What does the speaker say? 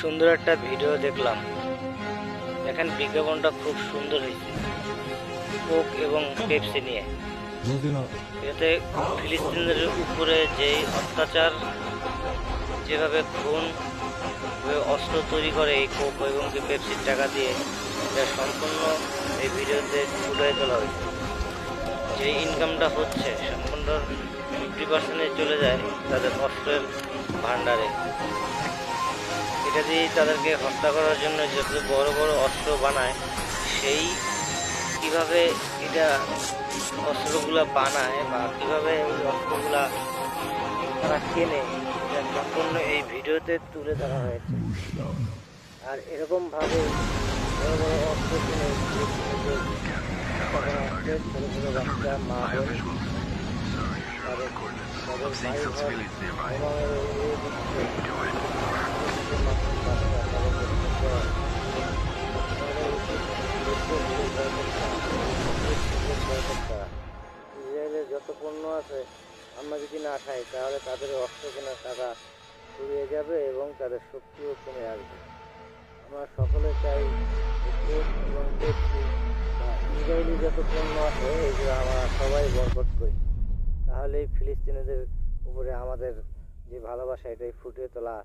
সুন্দর একটা ভিডিও দেখলাম। দেখেন বিজ্ঞাপনটা খুব সুন্দর হয়েছে। কোক এবং পেপসি নিয়ে। এতে ফিলিস্তিনদের উপরে যেই অত্যাচার যেভাবে খুন অস্ত্র তৈরি করে এই কোক এবং পেপসির টাকা দিয়ে এটা সম্পূর্ণ এই ভিডিওতে ফুটে তোলা হয়েছে। যে ইনকামটা হচ্ছে সম্পূর্ণ ফিফটি পার্সেন্টে চলে যায় তাদের অস্ত্রের ভাণ্ডারে এটা দিয়েই তাদেরকে হত্যা করার জন্য যত বড় বড় অস্ত্র বানায় সেই কীভাবে এটা অস্ত্রগুলো বানায় বা কীভাবে এই অস্ত্রগুলা তারা কেনে এটা সম্পূর্ণ এই ভিডিওতে তুলে ধরা হয়েছে আর এরকমভাবে বড় বড় অস্ত্র কিনে ছোটো ছোটো বাচ্চা মা তাদের ভাই ঘর এবং এই দিচ্ছে ইসরায়েলের যত পণ্য আছে, আমরা যদি না খাই, তাহলে তাদের অস্ত্র কেনার টাকা ফুরিয়ে যাবে এবং তাদের শক্তিও কমে আসবে। আমরা সকলে চাই এবং বা ইসরায়েলি যত পণ্য আছে, এগুলো আমরা সবাই বরকট করি। তাহলেই ফিলিস্তিনিদের উপরে আমাদের যে ভালোবাসা এটাই ফুটিয়ে তোলা